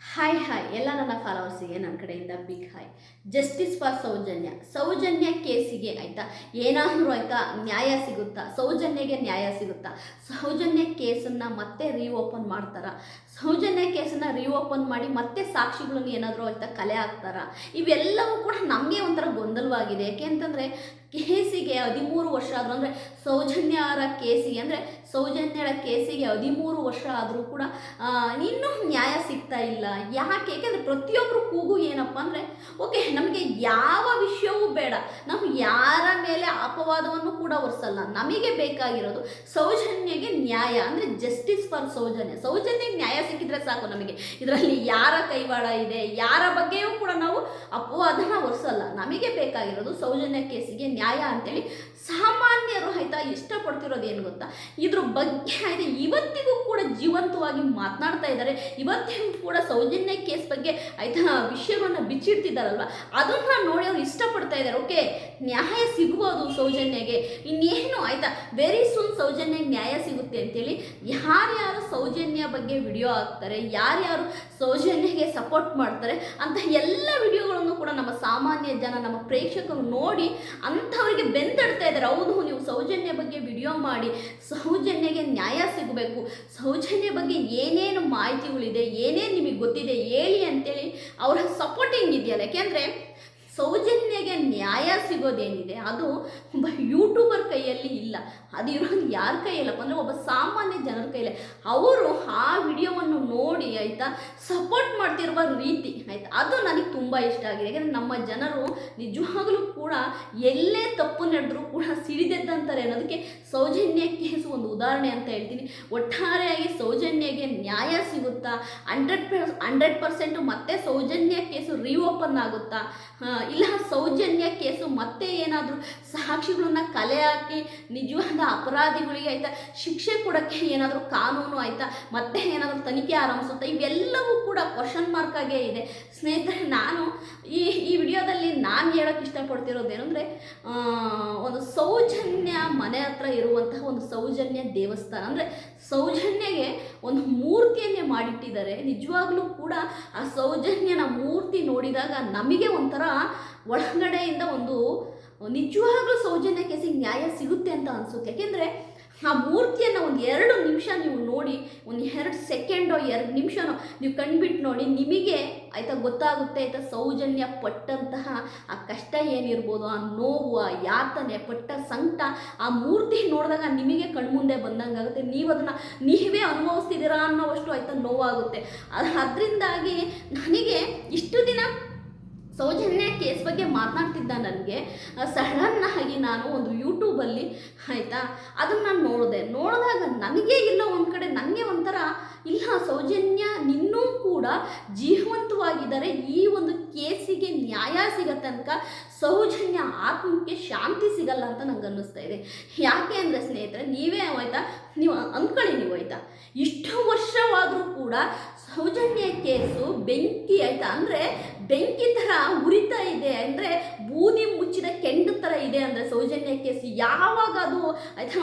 Hi hi ಎಲ್ಲ ನನ್ನ ಫಾಲೋವರ್ಸಿಗೆ ನನ್ನ ಕಡೆಯಿಂದ big hi justice for Soujanya. Soujanya ಕೇಸಿಗೆ ಆಯಿತಾ? ಏನಾದರೂ ಆಯಿತಾ? ನ್ಯಾಯ ಸಿಗುತ್ತಾ? ಸೌಜನ್ಯಗೆ ನ್ಯಾಯ ಸಿಗುತ್ತಾ? ಸೌಜನ್ಯ ಕೇಸನ್ನು ಮತ್ತೆ ರೀಓಪನ್ ಮಾಡ್ತಾರಾ? ಸೌಜನ್ಯ ಕೇಸನ್ನು ರೀಓಪನ್ ಮಾಡಿ ಮತ್ತೆ ಸಾಕ್ಷಿಗಳನ್ನು ಏನಾದರೂ ಆಯ್ತಾ ಕಲೆ ಹಾಕ್ತಾರಾ? ಇವೆಲ್ಲವೂ ಕೂಡ ನಮಗೆ ಒಂಥರ ಗೊಂದಲವಾಗಿದೆ. ಯಾಕೆಂತಂದರೆ ಕೇಸಿಗೆ ಹದಿಮೂರು ವರ್ಷ ಆದರೂ ಅಂದರೆ ಸೌಜನ್ಯರ ಕೇಸಿಗೆ ಅಂದರೆ ಸೌಜನ್ಯರ ಕೇಸಿಗೆ ಹದಿಮೂರು ವರ್ಷ ಆದರೂ ಕೂಡ ಇನ್ನೂ ನ್ಯಾಯ ಸಿಗ್ತಾ ಇಲ್ಲ. ಯಾಕೆ? ಯಾಕೆಂದರೆ ಪ್ರತಿಯೊಬ್ಬರು ಕೂಗು ಏನಪ್ಪ ಅಂದರೆ, ಓಕೆ, ನಮಗೆ ಯಾವ ವಿಷಯವೂ ಬೇಡ. ನಾವು ಯಾರ ಮೇಲೆ ಅಪವಾದವನ್ನು ಕೂಡ ಹೊರಿಸಲ್ಲ ನಮಗೆ ಬೇಕಾಗಿರೋದು ಸೌಜನ್ಯಗೆ ನ್ಯಾಯ ಅಂದರೆ ಜಸ್ಟಿಸ್ ಫಾರ್ ಸೌಜನ್ಯ. ಸೌಜನ್ಯಗೆ ನ್ಯಾಯ ಸಿಕ್ಕಿದ್ರೆ ಸಾಕು ನಮಗೆ. ಇದರಲ್ಲಿ ಯಾರ ಕೈವಾಡ ಇದೆ, ಯಾರ ಬಗ್ಗೆಯೂ ಕೂಡ ನಾವು ಅಪವಾದನ ಹೊರಿಸಲ್ಲ ನಮಗೆ ಬೇಕಾಗಿರೋದು ಸೌಜನ್ಯ ಕೇಸಿಗೆ ನ್ಯಾಯ ಅಂತೇಳಿ ಸಾಮಾನ್ಯರು ಆಯ್ತಾ ಇಷ್ಟಪಡ್ತಿರೋದು ಏನು ಗೊತ್ತಾ? ಇದ್ರ ಬಗ್ಗೆ ಆಯ್ತು ಇವತ್ತಿಗೂ ಕೂಡ ಜೀವಂತವಾಗಿ ಮಾತನಾಡ್ತಾ ಇದ್ದಾರೆ ಇವತ್ತಿಗೂ ಕೂಡ ಸೌಜನ್ಯ ಕೇಸ್ ಬಗ್ಗೆ ಆಯ್ತಾ ವಿಷಯವನ್ನು ಬಿಚ್ಚಿಡ್ತಿದ್ದಾರಲ್ವ ಅದನ್ನ ನೋಡಿ ಅವ್ರು ಇಷ್ಟಪಡ್ತಾ ಇದ್ದಾರೆ ಓಕೆ, ನ್ಯಾಯ ಸಿಗ್ಬೋದು ಸೌಜನ್ಯಗೆ. ಇನ್ನೇನು ಆಯ್ತಾ? ವೆರಿ ಸೂನ್ ಸೌಜನ್ಯಗೆ ನ್ಯಾಯ ಸಿಗುತ್ತೆ ಅಂತೇಳಿ ಯಾರ್ಯಾರು ಸೌಜನ್ಯ ಬಗ್ಗೆ ವಿಡಿಯೋ ಹಾಕ್ತಾರೆ ಯಾರ್ಯಾರು ಸೌಜನ್ಯಗೆ ಸಪೋರ್ಟ್ ಮಾಡ್ತಾರೆ ಅಂತ ಎಲ್ಲ ವಿಡಿಯೋಗಳನ್ನು ಕೂಡ ನಮ್ಮ ಸಾಮಾನ್ಯ ಜನ, ನಮ್ಮ ಪ್ರೇಕ್ಷಕರು ನೋಡಿ ಅಂಥವ್ರಿಗೆ ಬೆಂತಡ್ತಾ ಇದ್ದಾರೆ. ಹೌದು, ನೀವು ಸೌಜನ್ಯ ಬಗ್ಗೆ ವಿಡಿಯೋ ಮಾಡಿ, ಸೌಜನ್ಯಗೆ ನ್ಯಾಯ ಸಿಗಬೇಕು, ಸೌಜನ್ಯ ಬಗ್ಗೆ ಏನೇನು ಮಾಹಿತಿಗಳಿದೆ ಏನೇನು ನಿಮಗೆ ಗೊತ್ತಿದೆ ಹೇಳಿ ಅಂತೇಳಿ ಅವರ ಸಪೋರ್ಟಿಂಗ್ ಇದೆಯಲ್ಲ. ಯಾಕೆಂದರೆ ಸೌಜನ್ಯಗೆ ನ್ಯಾಯ ಸಿಗೋದೇನಿದೆ? ಅದು ಯೂಟ್ಯೂಬರ್ ಕೈಯಲ್ಲಿ ಇಲ್ಲ. ಅದು ಇರೋದು ಯಾರ ಕೈಯಲ್ಲಪ್ಪ ಅಂದರೆ ಒಬ್ಬ ಸಾಮಾನ್ಯ ಜನರ ಕೈಯಲ್ಲಿ. ಅವರು ಆ ವಿಡಿಯೋವನ್ನು ನೋಡಿ, ಆಯಿತಾ ಸಪೋರ್ಟ್ ಮಾಡ್ತಿರುವ ರೀತಿ, ಆಯಿತಾ? ಅದು ನನಗೆ ತುಂಬ ಇಷ್ಟ ಆಗಿದೆ. ಯಾಕಂದರೆ ನಮ್ಮ ಜನರು ನಿಜವಾಗಲೂ ಕೂಡ ಎಲ್ಲೇ ತಪ್ಪು ನಡೆದರೂ ಕೂಡ ಸಿಡಿದೆದ್ದಂತಾರೆ ಅನ್ನೋದಕ್ಕೆ ಸೌಜನ್ಯ ಕೇಸ್ ಒಂದು ಉದಾಹರಣೆ ಅಂತ ಹೇಳ್ತೀನಿ. ಒಟ್ಟಾರೆಯಾಗಿ ಸೌಜನ್ಯಗೆ ನ್ಯಾಯ ಸಿಗುತ್ತಾ? ಹಂಡ್ರೆಡ್ ಪರ್ ಹಂಡ್ರೆಡ್ ಪರ್ಸೆಂಟು ಮತ್ತೆ ಸೌಜನ್ಯ ಕೇಸು ರೀಓಪನ್ ಆಗುತ್ತಾ? ಇಲ್ಲ, ಸೌಜನ್ಯ ಕೇಸು, ಮತ್ತೆ ಏನಾದರೂ ಸಾಕ್ಷಿಗಳನ್ನ ಕಲೆ ಹಾಕಿ, ನಿಜವಾದ ಅಪರಾಧಿಗಳಿಗೆ ಆಯಿತಾ, ಶಿಕ್ಷೆ ಕೊಡೋಕ್ಕೆ ಏನಾದರೂ ಕಾನೂನು ಆಯಿತಾ, ಮತ್ತೆ ಏನಾದರೂ ತನಿಖೆ ಆರಂಭಿಸುತ್ತಾ, ಇವೆಲ್ಲವೂ ಕೂಡ ಕ್ವಶನ್ ಮಾರ್ಕ್ ಆಗೇ ಇದೆ. ಸ್ನೇಹಿತರೆ, ನಾನು ಈ ವಿಡಿಯೋದಲ್ಲಿ ನಾನು ಹೇಳೋಕ್ಕೆ ಇಷ್ಟಪಡ್ತಿರೋದೇನೆಂದರೆ ಒಂದು ಸೌಜನ್ಯ ಮನೆ ಹತ್ರ ಇರುವಂತಹ ಒಂದು ಸೌಜನ್ಯ ದೇವಸ್ಥಾನ. ಅಂದರೆ ಸೌಜನ್ಯಗೆ ಒಂದು ಮೂರ್ತಿಯನ್ನೇ ಮಾಡಿಟ್ಟಿದ್ದಾರೆ. ನಿಜವಾಗ್ಲೂ ಕೂಡ ಆ ಸೌಜನ್ಯನ ಮೂರ್ತಿ ನೋಡಿದಾಗ ನಮಗೆ ಒಂಥರ ಒಳಗಡೆಯಿಂದ ಒಂದು ನಿಜವಾಗ್ಲೂ ಸೌಜನ್ಯ ಕೇಸಿಗೆ ನ್ಯಾಯ ಸಿಗುತ್ತೆ ಅಂತ ಅನಿಸುತ್ತೆ. ಯಾಕೆಂದರೆ ಆ ಮೂರ್ತಿಯನ್ನು ಒಂದು ಎರಡು ನಿಮಿಷ ನೀವು ನೋಡಿ ಒಂದು ಎರಡು ಸೆಕೆಂಡೋ ಎರಡು ನಿಮಿಷನೋ ನೀವು ಕಣ್ಬಿಟ್ಟು ನೋಡಿ ನಿಮಗೆ ಆಯಿತಾ ಗೊತ್ತಾಗುತ್ತೆ ಆಯಿತಾ ಸೌಜನ್ಯ ಪಟ್ಟಂತಹ ಆ ಕಷ್ಟ ಏನಿರ್ಬೋದು, ಆ ನೋವು, ಆ ಯಾತನೆ, ಪಟ್ಟ ಸಂಕಟ, ಆ ಮೂರ್ತಿ ನೋಡಿದಾಗ ನಿಮಗೆ ಕಣ್ಮುಂದೆ ಬಂದಂಗೆ ಆಗುತ್ತೆ ನೀವು ಅದನ್ನು ನೀವೇ ಅನುಭವಿಸ್ತಿದ್ದೀರಾ ಅನ್ನೋವಷ್ಟು ಆಯಿತಾ ನೋವಾಗುತ್ತೆ. ಅದರಿಂದಾಗಿ ನನಗೆ ಇಷ್ಟು ದಿನ ಸೌಜನ್ಯ ಕೇಸ್ ಬಗ್ಗೆ ಮಾತನಾಡ್ತಿದ್ದ ನನಗೆ ಸಡನ್ ಆಗಿ ನಾನು ಒಂದು ಯೂಟ್ಯೂಬಲ್ಲಿ ಆಯಿತಾ, ಅದನ್ನು ನಾನು ನೋಡಿದೆ. ನೋಡಿದಾಗ ನನಗೆ ಇಲ್ಲ, ಒಂದು ಕಡೆ ನನಗೆ ಒಂಥರ, ಇಲ್ಲ, ಸೌಜನ್ಯ ನಿನ್ನೂ ಕೂಡ ಜೀವಂತವಾಗಿದ್ದಾರೆ ಈ ಒಂದು ಕೇಸಿಗೆ ನ್ಯಾಯ ಸಿಗೋ ತನಕ ಸೌಜನ್ಯ ಆತ್ಮಕ್ಕೆ ಶಾಂತಿ ಸಿಗಲ್ಲ ಅಂತ ನಂಗೆ ಅನ್ನಿಸ್ತಾ ಇದೆ. ಯಾಕೆ ಅಂದರೆ ಸ್ನೇಹಿತರೆ, ನೀವೇ ಆಯ್ತಾ, ನೀವು ಅಂದ್ಕೊಳ್ಳಿ ನೀವು ಆಯ್ತಾ. ಇಷ್ಟು ವರ್ಷವಾದರೂ ಕೂಡ ಸೌಜನ್ಯ ಕೇಸು ಬೆಂಕಿ ಆಯ್ತಾ? ಅಂದರೆ ಬೆಂಕಿ ಥರ ಉರಿತಾ ಇದೆ, ಅಂದರೆ ಬೂದಿ ಮುಚ್ಚಿದ ಕೆಂಡ ಥರ ಇದೆ ಅಂದರೆ ಸೌಜನ್ಯ ಕೇಸು. ಯಾವಾಗ ಅದು ಆಯ್ತಾ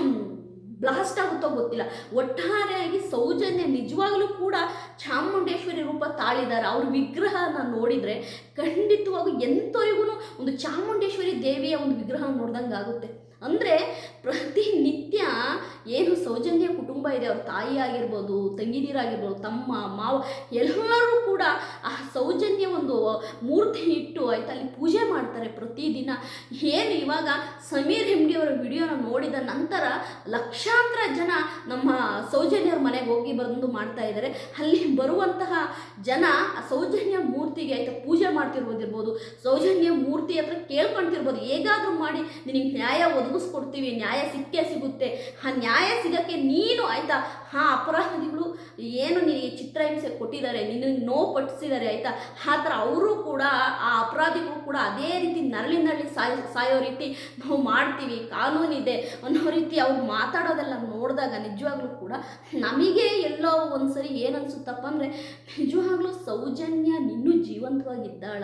ಬ್ಲಾಸ್ಟ್ ಆಗುತ್ತೋ ಗೊತ್ತಿಲ್ಲ. ಒಟ್ಟಾರೆಯಾಗಿ ಸೌಜನ್ಯ ನಿಜವಾಗಲೂ ಕೂಡ ಚಾಮುಂಡೇಶ್ವರಿ ರೂಪ ತಾಳಿದ್ದಾರೆ. ಅವ್ರ ವಿಗ್ರಹನ ನೋಡಿದರೆ ಖಂಡಿತವಾಗೂ ಎಂಥವರಿಗೂ ಒಂದು ಚಾಮುಂಡೇಶ್ವರಿ ದೇವಿಯ ಒಂದು ವಿಗ್ರಹ ನೋಡ್ದಂಗೆ ಆಗುತ್ತೆ ಅಂದರೆ ಪ್ರತಿನಿತ್ಯ ಏನು ಸೌಜನ್ಯ ಕುಟುಂಬ ಇದೆ, ಅವ್ರ ತಾಯಿ ಆಗಿರ್ಬೋದು ತಂಗಿದೀರಾಗಿರ್ಬೋದು, ತಮ್ಮ ಮಾವ, ಎಲ್ಲರೂ ಕೂಡ ಆ ಸೌಜನ್ಯ ಒಂದು ಮೂರ್ತಿ ಇಟ್ಟು ಆಯ್ತು ಅಲ್ಲಿ ಪೂಜೆ ಮಾಡ್ತಾರೆ ಪ್ರತಿದಿನ. ಏನು ಇವಾಗ ಸಮೀರ್ ಹೆಮ್ಗೆ ಅವರ ವಿಡಿಯೋನ ನೋಡಿದ ನಂತರ ಲಕ್ಷಾಂತರ ಜನ ನಮ್ಮ ಸೌಜನ್ಯರ ಮನೆಗೆ ಹೋಗಿ ಬಂದು ಮಾಡ್ತಾ ಇದ್ದಾರೆ ಅಲ್ಲಿ ಬರುವಂತಹ ಜನ ಆ ಸೌಜನ್ಯ ಮೂರ್ತಿಗೆ ಆಯ್ತು ಪೂಜೆ ಮಾಡ್ತಿರ್ಬೋದಿರ್ಬೋದು, ಸೌಜನ್ಯ ಮೂರ್ತಿ ಹತ್ರ ಕೇಳ್ಕೊಂತಿರ್ಬೋದು, ಹೇಗಾದರೂ ಮಾಡಿ ನಿನಗೆ ನ್ಯಾಯ ಒದಗಿಸ್ಕೊಡ್ತೀವಿ, ನ್ಯಾಯ ಸಿಕ್ಕೇ ಸಿಗುತ್ತೆ. ಆ ನ್ಯಾಯ ಸಿಗೋಕ್ಕೆ ನೀನು ಆಯ್ತಾ? ಆ ಅಪರಾಧಿಗಳು ಏನು ನಿನಗೆ ಚಿತ್ರಹಿಂಸೆ ಕೊಟ್ಟಿದ್ದಾರೆ, ನಿನಗೆ ನೋವು ಪಟ್ಟಿಸಿದ್ದಾರೆ ಆಯ್ತಾ? ಆ ಥರ ಅವರು ಕೂಡ, ಆ ಅಪರಾಧಿಗಳು ಕೂಡ ಅದೇ ರೀತಿ ನರಳಿ ನರಳಿ ಸಾಯ್, ಸಾಯೋ ರೀತಿ ನಾವು ಮಾಡ್ತೀವಿ, ಕಾನೂನಿದೆ ಅನ್ನೋ ರೀತಿ ಅವ್ರು ಮಾತಾಡೋದೆಲ್ಲ ನೋಡಿದಾಗ ನಿಜವಾಗ್ಲೂ ಕೂಡ ನಮಗೆ ಎಲ್ಲೋ ಒಂದ್ಸರಿ ಏನನ್ಸುತ್ತಪ್ಪ ಅಂದರೆ, ನಿಜವಾಗ್ಲೂ ಸೌಜನ್ಯ ನಿನ್ನೂ ಜೀವಂತವಾಗಿದ್ದಾಳ.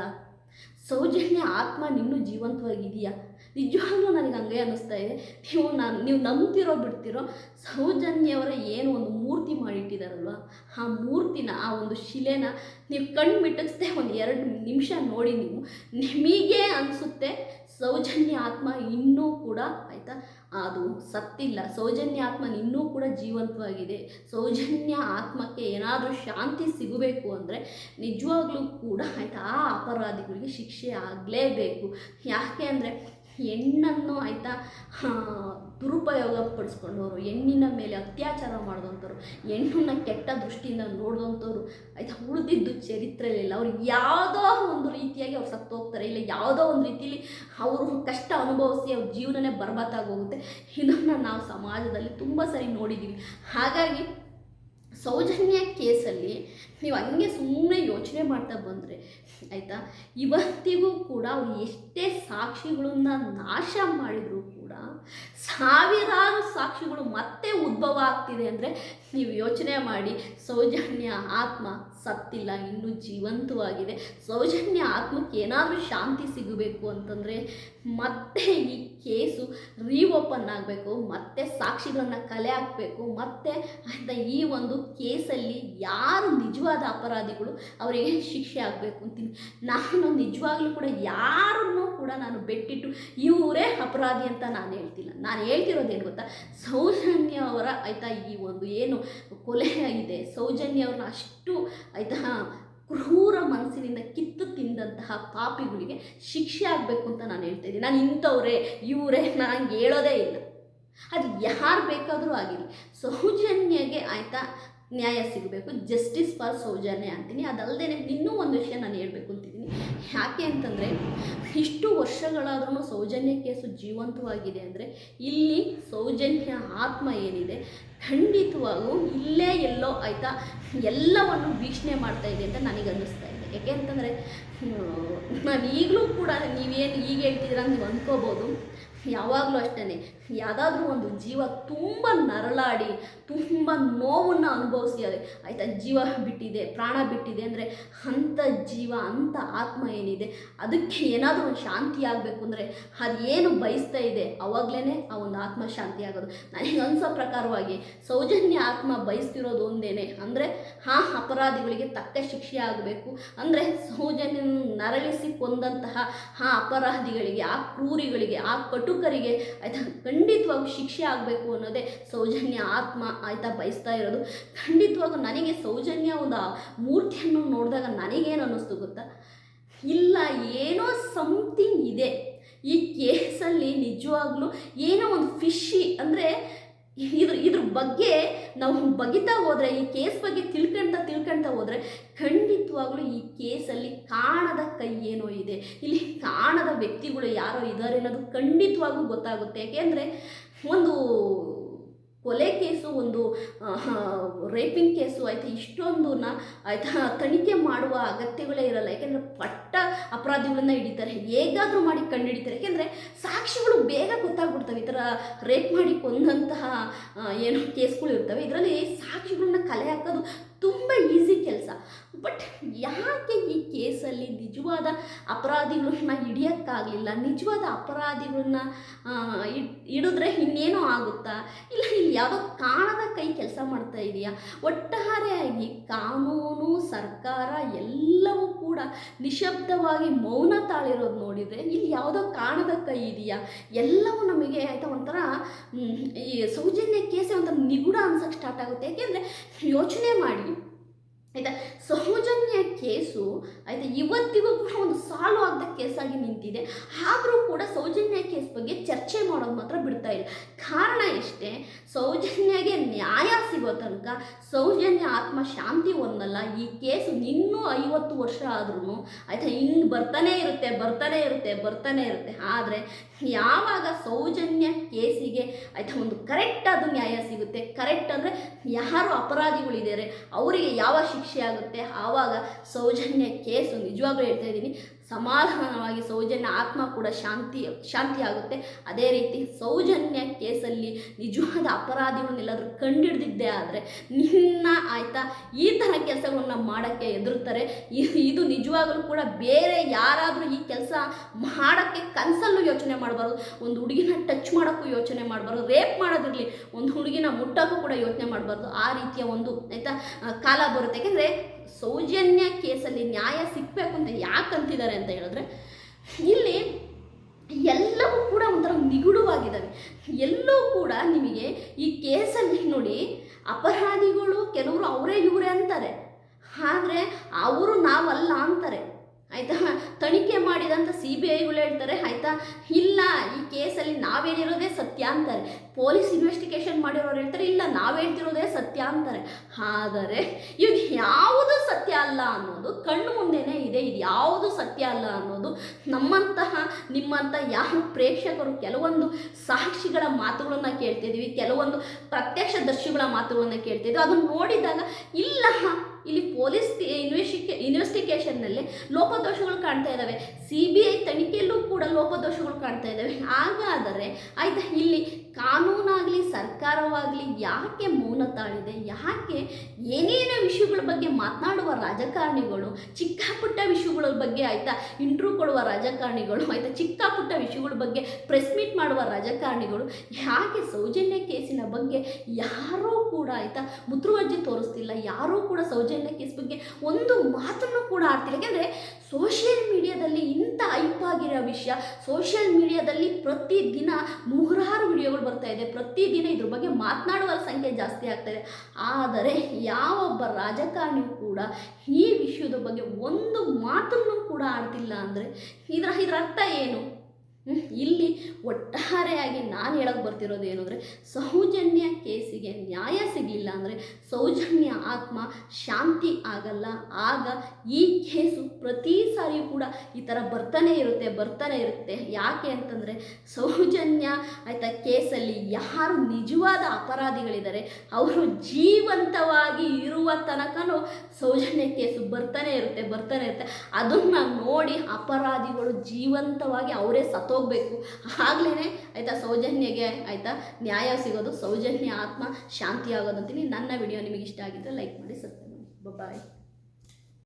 ಸೌಜನ್ಯ ಆತ್ಮ ನಿನ್ನೂ ಜೀವಂತವಾಗಿದೆಯಾ? ನಿಜವಾಗ್ಲೂ ನನಗೆ ಹಂಗೆ ಅನ್ನಿಸ್ತಾ ಇದೆ. ನೀವು ನಾನು, ನೀವು ನಂಬ್ತಿರೋ ಬಿಡ್ತಿರೋ ಸೌಜನ್ಯವರ ಏನು ಒಂದು ಮೂರ್ತಿ ಮಾಡಿಟ್ಟಿದಾರಲ್ವ? ಆ ಮೂರ್ತಿನ, ಆ ಒಂದು ಶಿಲೆನ ನೀವು ಕಣ್ಣು ಮಿಟಕ್ಸ್ದೆ ಒಂದು ಎರಡು ನಿಮಿಷ ನೋಡಿ ನೀವು, ನಿಮಗೆ ಅನಿಸುತ್ತೆ ಸೌಜನ್ಯ ಆತ್ಮ ಇನ್ನೂ ಕೂಡ ಆಯಿತಾ? ಅದು ಸತ್ತಿಲ್ಲ. ಸೌಜನ್ಯ ಆತ್ಮ ಇನ್ನೂ ಕೂಡ ಜೀವಂತವಾಗಿದೆ. ಸೌಜನ್ಯ ಆತ್ಮಕ್ಕೆ ಏನಾದರೂ ಶಾಂತಿ ಸಿಗಬೇಕು ಅಂದರೆ ನಿಜವಾಗ್ಲೂ ಕೂಡ ಆಯಿತಾ? ಆ ಅಪರಾಧಿಗಳಿಗೆ ಶಿಕ್ಷೆ ಆಗಲೇಬೇಕು. ಯಾಕೆ ಅಂದರೆ ಹೆಣ್ಣನ್ನು ಆಯಿತಾ ದುರುಪಯೋಗ ಪಡಿಸ್ಕೊಂಡವರು, ಹೆಣ್ಣಿನ ಮೇಲೆ ಅತ್ಯಾಚಾರ ಮಾಡಿದಂಥವ್ರು, ಹೆಣ್ಣನ್ನ ಕೆಟ್ಟ ದೃಷ್ಟಿಯಿಂದ ನೋಡಿದಂಥವ್ರು, ಆಯಿತಾ, ಉಳಿದಿದ್ದು ಚರಿತ್ರೆಯಲ್ಲಿಲ್ಲ. ಅವ್ರು ಯಾವುದೋ ಒಂದು ರೀತಿಯಾಗಿ ಅವ್ರು ಸತ್ತು ಹೋಗ್ತಾರೆ. ಇಲ್ಲ, ಯಾವುದೋ ಒಂದು ರೀತಿಯಲ್ಲಿ ಅವರು ಕಷ್ಟ ಅನುಭವಿಸಿ ಅವ್ರ ಜೀವನನೇ ಹೋಗುತ್ತೆ ಇದನ್ನು ನಾವು ಸಮಾಜದಲ್ಲಿ ತುಂಬ ಸರಿ ನೋಡಿದ್ದೀವಿ ಹಾಗಾಗಿ ಸೌಜನ್ಯ ಕೇಸಲ್ಲಿ ನೀವು ಹಂಗೆ ಸುಮ್ಮನೆ ಯೋಚನೆ ಮಾಡ್ತಾ ಬಂದರೆ, ಆಯಿತಾ? ಇವತ್ತಿಗೂ ಕೂಡ ಅವ್ರು ಎಷ್ಟೇ ಸಾಕ್ಷಿಗಳನ್ನ ನಾಶ ಮಾಡಿದರೂ ಕೂಡ ಸಾವಿರಾರು ಸಾಕ್ಷಿಗಳು ಮತ್ತೆ ಉದ್ಭವ ಆಗ್ತಿದೆ ಅಂದರೆ ನೀವು ಯೋಚನೆ ಮಾಡಿ, ಸೌಜನ್ಯ ಆತ್ಮ ಸತ್ತಿಲ್ಲ, ಇನ್ನೂ ಜೀವಂತವಾಗಿದೆ. ಸೌಜನ್ಯ ಆತ್ಮಕ್ಕೆ ಏನಾದರೂ ಶಾಂತಿ ಸಿಗಬೇಕು ಅಂತಂದರೆ ಮತ್ತೆ ಈ ಕೇಸು ರೀಓಪನ್ ಆಗಬೇಕು ಮತ್ತೆ ಸಾಕ್ಷಿಗಳನ್ನ ಕಲೆ ಹಾಕಬೇಕು, ಮತ್ತೆ ಅಂತ ಈ ಒಂದು ಕೇಸಲ್ಲಿ ಯಾರು ನಿಜವಾದ ಅಪರಾಧಿಗಳು ಅವರಿಗೆ ಶಿಕ್ಷೆ ಆಗಬೇಕು ಅಂತೀನಿ. ನಾನು ನಿಜವಾಗ್ಲೂ ಕೂಡ ಯಾರನ್ನೂ ಕೂಡ ನಾನು ಬೆಟ್ಟಿಟ್ಟು ಇವರೇ ಅಪರಾಧಿ ಅಂತ ನಾನು ಹೇಳ್ತಿಲ್ಲ. ನಾನು ಹೇಳ್ತಿರೋದೇನು ಗೊತ್ತಾ? ಸೌಜನ್ಯ ಅವರ ಆಯಿತಾ ಈ ಒಂದು ಏನು ಕೊಲೆ ಆಗಿದೆ. ಸೌಜನ್ಯ ಅವ್ರನ್ನ ಅಷ್ಟು ಆಯಿತಾ ಕ್ರೂರ ಮನಸ್ಸಿನಿಂದ ಕಿತ್ತು ತಿಂದಂತಹ ಪಾಪಿಗಳಿಗೆ ಶಿಕ್ಷೆ ಆಗಬೇಕು ಅಂತ ನಾನು ಹೇಳ್ತಾ ಇದ್ದೀನಿ. ನಾನು ಇಂಥವ್ರೆ, ಇವರೇ ನನಗೆ ಹೇಳೋದೇ ಇಲ್ಲ. ಅದು ಯಾರು ಬೇಕಾದರೂ ಆಗಿರಲಿ. ಸೌಜನ್ಯಗೆ ಆಯಿತಾ ನ್ಯಾಯ ಸಿಗಬೇಕು. ಜಸ್ಟಿಸ್ ಫಾರ್ ಸೌಜನ್ಯ ಅಂತೀನಿ. ಅದಲ್ಲದೆ ಇನ್ನೂ ಒಂದು ವಿಷಯ ನಾನು ಹೇಳಬೇಕು ಅಂತಿದ್ದೀನಿ. ಯಾಕೆ ಅಂತಂದರೆ, ಇಷ್ಟು ವರ್ಷಗಳಾದ್ರೂ ಸೌಜನ್ಯ ಕೇಸು ಜೀವಂತವಾಗಿದೆ ಅಂದರೆ ಇಲ್ಲಿ ಸೌಜನ್ಯ ಆತ್ಮ ಏನಿದೆ, ಖಂಡಿತವಾಗೂ ಇಲ್ಲೇ ಎಲ್ಲೋ ಆಯಿತಾ ಎಲ್ಲವನ್ನು ವೀಕ್ಷಣೆ ಮಾಡ್ತಾ ಇದೆ ಅಂತ ನನಗೆ ಅನ್ನಿಸ್ತಾ ಇದೆ ಯಾಕೆ ಅಂತಂದರೆ ನಾನು ಈಗಲೂ ಕೂಡ ನೀವೇನು ಈಗ ಹೇಳ್ತಿದ್ದೀರ ನೀವು ಅಂದ್ಕೋಬೋದು. ಯಾವಾಗಲೂ ಅಷ್ಟೇ ಯಾವುದಾದ್ರೂ ಒಂದು ಜೀವ ತುಂಬ ನರಳಾಡಿ, ತುಂಬ ನೋವನ್ನು ಅನುಭವಿಸಿ ಅದು ಆಯಿತಾ? ಜೀವ ಬಿಟ್ಟಿದೆ, ಪ್ರಾಣ ಬಿಟ್ಟಿದೆ ಅಂದರೆ ಅಂಥ ಜೀವ ಅಂಥ ಆತ್ಮ ಏನಿದೆ? ಅದಕ್ಕೆ ಏನಾದರೂ ಒಂದು ಶಾಂತಿ ಆಗಬೇಕು ಅಂದರೆ ಅದು ಏನು ಬಯಸ್ತಾ ಇದೆ ಅವಾಗಲೇ ಆ ಒಂದು ಆತ್ಮ ಶಾಂತಿ ಆಗೋದು. ನನಗೆ ಅನಿಸೋ ಪ್ರಕಾರವಾಗಿ ಸೌಜನ್ಯ ಆತ್ಮ ಬಯಸ್ತಿರೋದು ಒಂದೇನೆ ಅಂದರೆ ಆ ಅಪರಾಧಿಗಳಿಗೆ ತಕ್ಕ ಶಿಕ್ಷೆ ಆಗಬೇಕು. ಅಂದರೆ ಸೌಜನ್ಯ ನರಳಿಸಿ ಕೊಂದಂತಹ ಆ ಅಪರಾಧಿಗಳಿಗೆ, ಆ ಕ್ರೂರಿಗಳಿಗೆ, ಆ ಕಟುಕರಿಗೆ, ಆಯಿತಾ? ಖಂಡಿತವಾಗೂ ಶಿಕ್ಷೆ ಆಗಬೇಕು ಅನ್ನೋದೇ ಸೌಜನ್ಯ ಆತ್ಮ ಆಯಿತಾ ಬಯಸ್ತಾ ಇರೋದು. ಖಂಡಿತವಾಗೂ ನನಗೆ ಸೌಜನ್ಯ ಒಂದು ಮೂರ್ತಿಯನ್ನು ನೋಡಿದಾಗ ನನಗೇನು ಅನ್ನಿಸ್ತು ಗೊತ್ತಾ? ಇಲ್ಲ, ಏನೋ ಸಮಥಿಂಗ್ ಇದೆ. ಈ ಕೇಸಲ್ಲಿ ನಿಜವಾಗ್ಲೂ ಏನೋ ಒಂದು ಫಿಶಿ ಅಂದರೆ ಇದ್ರ ಇದ್ರ ಬಗ್ಗೆ ನಾವು ಬಗಿತಾ ಹೋದರೆ, ಈ ಕೇಸ್ ಬಗ್ಗೆ ತಿಳ್ಕೊಂತ ತಿಳ್ಕೊಂತ ಹೋದ್ರೆ ಖಂಡಿತವಾಗ್ಲೂ ಈ ಕೇಸಲ್ಲಿ ಕಾಣದ ಕೈ ಏನೋ ಇದೆ. ಇಲ್ಲಿ ಕಾಣದ ವ್ಯಕ್ತಿಗಳು ಯಾರೋ ಇದ್ದಾರೆ ಅನ್ನೋದು ಖಂಡಿತವಾಗೂ ಗೊತ್ತಾಗುತ್ತೆ. ಯಾಕೆಂದರೆ ಒಂದು ಕೊಲೆ ಕೇಸು, ಒಂದು ರೇಪಿಂಗ್ ಕೇಸು, ಆಯಿತಾ, ಇಷ್ಟೊಂದನ್ನ, ಆಯಿತಾ, ತನಿಖೆ ಮಾಡುವ ಅಗತ್ಯಗಳೇ ಇರಲ್ಲ. ಯಾಕೆಂದರೆ ಪಟ್ಟ ಅಪರಾಧಿಗಳನ್ನ ಹಿಡಿತಾರೆ, ಹೇಗಾದರೂ ಮಾಡಿ ಕಂಡು ಹಿಡಿತಾರೆ ಯಾಕೆಂದರೆ ಸಾಕ್ಷಿಗಳು ಬೇಗ ಗೊತ್ತಾಗ್ಬಿಡ್ತವೆ, ಈ ಥರ ರೇಪ್ ಮಾಡಿ ಕೊಂದಂತಹ ಏನು ಕೇಸ್ಗಳು ಇರ್ತವೆ. ಇದರಲ್ಲಿ ಸಾಕ್ಷಿಗಳನ್ನ ಕಲೆ ಹಾಕೋದು ತುಂಬ ಈಸಿ ಕೆಲಸ. ಬಟ್ ಯಾಕೆ ಈ ಕೇಸಲ್ಲಿ ನಿಜವಾದ ಅಪರಾಧಿಗಳನ್ನ ಹಿಡಿಯೋಕ್ಕಾಗಲಿಲ್ಲ? ನಿಜವಾದ ಅಪರಾಧಿಗಳನ್ನ ಇಡ್ ಹಿಡ್- ಹಿಡಿದ್ರೆ ಇನ್ನೇನೋ ಆಗುತ್ತಾ? ಇಲ್ಲ, ಇಲ್ಲಿ ಯಾವುದೋ ಕಾಣದ ಕೈ ಕೆಲಸ ಮಾಡ್ತಾ ಇದೆಯಾ? ಒಟ್ಟಾರೆಯಾಗಿ ಕಾನೂನು, ಸರ್ಕಾರ ಎಲ್ಲವೂ ಕೂಡ ನಿಶಬ್ದವಾಗಿ ಮೌನ ತಾಳಿರೋದು ನೋಡಿದರೆ ಇಲ್ಲಿ ಯಾವುದೋ ಕಾಣದ ಕೈ ಇದೆಯಾ? ಎಲ್ಲವೂ ನಮಗೆ ಆಯಿತಾ ಒಂಥರ ಈ ಸೌಜನ್ಯ ಕೇಸೆ ಒಂಥರ ನಿಗೂಢ ಅನ್ಸಕ್ಕೆ ಸ್ಟಾರ್ಟ್ ಆಗುತ್ತೆ. ಯಾಕೆಂದರೆ ಯೋಚನೆ ಮಾಡಿ ಆಯಿತಾ? ಸೌಜನ್ಯ ಕೇಸು, ಆಯಿತಾ? ಇವತ್ತಿಗೂ ಕೂಡ ಒಂದು ಸಾಲು ಆಗದ ಕೇಸಾಗಿ ನಿಂತಿದೆ. ಆದರೂ ಕೂಡ ಸೌಜನ್ಯ ಕೇಸ್ ಬಗ್ಗೆ ಚರ್ಚೆ ಮಾಡೋದು ಮಾತ್ರ ಬಿಡ್ತಾ ಇಲ್ಲ. ಕಾರಣ ಇಷ್ಟೇ ಸೌಜನ್ಯಗೆ ನ್ಯಾಯ ಸಿಗೋ ತನಕ ಸೌಜನ್ಯ ಆತ್ಮ ಶಾಂತಿ ಹೊಂದಲ್ಲ. ಈ ಕೇಸು ಇನ್ನೂ ಐವತ್ತು ವರ್ಷ ಆದ್ರೂ ಆಯ್ತಾ, ಹಿಂಗೆ ಬರ್ತಾನೆ ಇರುತ್ತೆ ಬರ್ತಾನೆ ಇರುತ್ತೆ ಬರ್ತಾನೆ ಇರುತ್ತೆ. ಆದರೆ ಯಾವಾಗ ಸೌಜನ್ಯ ಕೇಸಿಗೆ ಆಯ್ತಾ, ಒಂದು ಕರೆಕ್ಟ್ ಆದ ನ್ಯಾಯ ಸಿಗುತ್ತೆ. ಕರೆಕ್ಟ್ ಅಂದರೆ ಯಾರು ಅಪರಾಧಿಗಳಿದ್ದಾರೆ, ಅವರಿಗೆ ಯಾವ ಶಿಕ್ಷೆ ಆಗುತ್ತೆ, ಆವಾಗ ಸೌಜನ್ಯ ಕೇಸು ನಿಜವಾಗ್ಲೂ ಹೇಳ್ತಾ ಇದ್ದೀನಿ. ಸಮಾಧಾನವಾಗಿ ಸೌಜನ್ಯ ಆತ್ಮ ಕೂಡ ಶಾಂತಿ ಶಾಂತಿ ಆಗುತ್ತೆ ಅದೇ ರೀತಿ ಸೌಜನ್ಯ ಕೇಸಲ್ಲಿ ನಿಜವಾದ ಅಪರಾಧಿಗಳನ್ನೆಲ್ಲಾದರೂ ಕಂಡಿಡ್ದಿದ್ದೇ ಆದರೆ ನಿನ್ನ ಆಯಿತಾ ಈ ಥರ ಕೆಲಸಗಳನ್ನ ಮಾಡೋಕ್ಕೆ ಎದುರುತ್ತಾರೆ ಇದು ನಿಜವಾಗಲೂ ಕೂಡ ಬೇರೆ ಯಾರಾದರೂ ಈ ಕೆಲಸ ಮಾಡೋಕ್ಕೆ ಕನಸಲ್ಲೂ ಯೋಚನೆ ಮಾಡಬಾರ್ದು. ಒಂದು ಹುಡುಗಿನ ಟಚ್ ಮಾಡೋಕ್ಕೂ ಯೋಚನೆ ಮಾಡಬಾರ್ದು. ರೇಪ್ ಮಾಡೋದಿರಲಿ ಒಂದು ಹುಡುಗಿನ ಮುಟ್ಟೋಕ್ಕೂ ಕೂಡ ಯೋಚನೆ ಮಾಡಬಾರ್ದು. ಆ ರೀತಿಯ ಒಂದು, ಆಯಿತಾ, ಕಾಲ ಬರುತ್ತೆ. ಯಾಕೆಂದರೆ ಸೌಜನ್ಯ ಕೇಸಲ್ಲಿ ನ್ಯಾಯ ಸಿಗಬೇಕು ಅಂತ ಯಾಕೆ ಅಂತಿದ್ದಾರೆ ಅಂತ ಹೇಳಿದ್ರೆ, ಇಲ್ಲಿ ಎಲ್ಲವೂ ಕೂಡ ಒಂಥರ ನಿಗೂಢವಾಗಿದ್ದಾವೆ. ಎಲ್ಲೂ ಕೂಡ ನಿಮಗೆ ಈ ಕೇಸಲ್ಲಿ ನೋಡಿ ಅಪರಾಧಿಗಳು ಕೆಲವರು ಅವರೇ ಇವರೇ ಅಂತಾರೆ. ಆದರೆ ಅವರು ನಾವಲ್ಲ ಅಂತಾರೆ. ಆಯಿತಾ? ತನಿಖೆ ಮಾಡಿದಂಥ ಸಿ ಬಿ ಐಗಳು ಹೇಳ್ತಾರೆ, ಆಯಿತಾ? ಇಲ್ಲ, ಈ ಕೇಸಲ್ಲಿ ನಾವು ಹೇಳಿರೋದೇ ಸತ್ಯ ಅಂತಾರೆ. ಪೊಲೀಸ್ ಇನ್ವೆಸ್ಟಿಗೇಷನ್ ಮಾಡಿರೋರು ಹೇಳ್ತಾರೆ, ಇಲ್ಲ ನಾವು ಹೇಳ್ತಿರೋದೇ ಸತ್ಯ ಅಂತಾರೆ. ಆದರೆ, ಇವಾಗ ಯಾವುದು ಸತ್ಯ ಅಲ್ಲ ಅನ್ನೋದು ಕಣ್ಣು ಮುಂದೆನೇ ಇದೆ. ಇದು ಯಾವುದು ಸತ್ಯ ಅಲ್ಲ ಅನ್ನೋದು ನಮ್ಮಂತಹ ನಿಮ್ಮಂಥ ಯಾವ ಪ್ರೇಕ್ಷಕರು ಕೆಲವೊಂದು ಸಾಕ್ಷಿಗಳ ಮಾತುಗಳನ್ನು ಕೇಳ್ತಿದ್ದೀವಿ ಕೆಲವೊಂದು ಪ್ರತ್ಯಕ್ಷ ದರ್ಶಿಗಳ ಮಾತುಗಳನ್ನು ಕೇಳ್ತಿದ್ವಿ. ಅದನ್ನು ನೋಡಿದಾಗ, ಇಲ್ಲ ಇನ್ವೆಸ್ಟಿಗೇಷನ್ನಲ್ಲಿ ಲೋಪದೋಷಗಳು ಕಾಣ್ತಾ ಇದ್ದಾವೆ. ಸಿ ಬಿ ಐ ತನಿಖೆಯಲ್ಲೂ ಕೂಡ ಲೋಪದೋಷಗಳು ಕಾಣ್ತಾ ಇದ್ದಾವೆ. ಹಾಗಾದರೆ, ಆಯಿತಾ, ಇಲ್ಲಿ ಕಾನೂನಾಗಲಿ, ಸರ್ಕಾರವಾಗಲಿ ಯಾಕೆ ಮೌನ ತಾಳಿದೆ? ಯಾಕೆ ಏನೇನೋ ವಿಷಯಗಳ ಬಗ್ಗೆ ಮಾತನಾಡುವ ರಾಜಕಾರಣಿಗಳು? ಚಿಕ್ಕ ಪುಟ್ಟ ವಿಷಯಗಳ ಬಗ್ಗೆ ಆಯಿತಾ? ಇಂಟ್ರೂ ಕೊಡುವ ರಾಜಕಾರಣಿಗಳು, ಆಯಿತಾ? ಚಿಕ್ಕ ಪುಟ್ಟ ವಿಷಯಗಳ ಬಗ್ಗೆ ಪ್ರೆಸ್ ಮೀಟ್ ಮಾಡುವ ರಾಜಕಾರಣಿಗಳು? ಯಾಕೆ ಸೌಜನ್ಯ ಕೇಸಿನ ಬಗ್ಗೆ ಯಾರೂ ಕೂಡ ಆಯಿತಾ ಮುತುವರ್ಜಿ ತೋರಿಸ್ತಿಲ್ಲ? ಯಾರೂ ಕೂಡ ಸೌಜನ್ಯ ಕೇಸ್ ಬಗ್ಗೆ ಒಂದು ಮಾತನ್ನು ಕೂಡ ಆಡ್ತಿಲ್ಲ. ಯಾಕೆಂದರೆ ಸೋಷಿಯಲ್ ಮೀಡಿಯಾದಲ್ಲಿ ಇಂಥ ಆಗಿರೋ ವಿಷಯ ಸೋಷಿಯಲ್ ಮೀಡಿಯಾದಲ್ಲಿ ಪ್ರತಿದಿನ ನೂರಾರು ವಿಡಿಯೋಗಳು ಬರ್ತಾ ಇದೆ ಪ್ರತಿದಿನ ಇದ್ರ ಬಗ್ಗೆ ಮಾತನಾಡುವ ಸಂಖ್ಯೆ ಜಾಸ್ತಿ ಆಗ್ತಾ ಇದೆ ಆದರೆ ಯಾವೊಬ್ಬ ರಾಜಕಾರಣಿಯೂ ಕೂಡ ಈ ವಿಷಯದ ಬಗ್ಗೆ ಒಂದು ಮಾತನ್ನು ಕೂಡ ಆಡ್ತಿಲ್ಲ ಅಂದರೆ ಇದರ ಇದರ ಅರ್ಥ ಏನು? ಇಲ್ಲಿ ಒಟ್ಟಾರೆಯಾಗಿ ನಾನು ಹೇಳಕ್ಕೆ ಬರ್ತಿರೋದು ಏನು ಅಂದರೆ, ಸೌಜನ್ಯ ಕೇಸಿಗೆ ನ್ಯಾಯ ಸಿಗಲಿಲ್ಲ ಅಂದರೆ ಸೌಜನ್ಯ ಆತ್ಮ ಶಾಂತಿ ಆಗಲ್ಲ. ಆಗ ಈ ಕೇಸು ಪ್ರತಿ ಸಾರಿಯೂ ಕೂಡ ಈ ಥರ ಬರ್ತಾನೆ ಇರುತ್ತೆ ಬರ್ತಾನೆ ಇರುತ್ತೆ. ಯಾಕೆ ಅಂತಂದರೆ ಸೌಜನ್ಯ ಆಯಿತಾ ಯಾರು ನಿಜವಾದ ಅಪರಾಧಿಗಳಿದ್ದಾರೆ ಅವರು ಜೀವಂತವಾಗಿ ಇರುವ ತನಕನೂ ಸೌಜನ್ಯ ಕೇಸು ಬರ್ತಾನೆ ಇರುತ್ತೆ ಬರ್ತಾನೆ ಇರುತ್ತೆ. ಅದನ್ನು ನೋಡಿ ಅಪರಾಧಿಗಳು ಜೀವಂತವಾಗಿ ಅವರೇ ಸತ್ತೋಗ್ಬೇಕು. ಆಗ್ಲೇ ಆಯಿತಾ ಸೌಜನ್ಯಗೆ ಆಯಿತಾ ನ್ಯಾಯ ಸಿಗೋದು, ಸೌಜನ್ಯ ಆತ್ಮ ಶಾಂತಿ ಆಗೋದು ಅಂತೀನಿ ನನ್ನ ವಿಡಿಯೋ ನಿಮಗೆ ಇಷ್ಟ ಆಗಿದ್ರೆ ಲೈಕ್ ಮಾಡಿ ಸಬ್ಸ್ಕ್ರೈಬ್ ಮಾಡಿ. ಬಾಯ್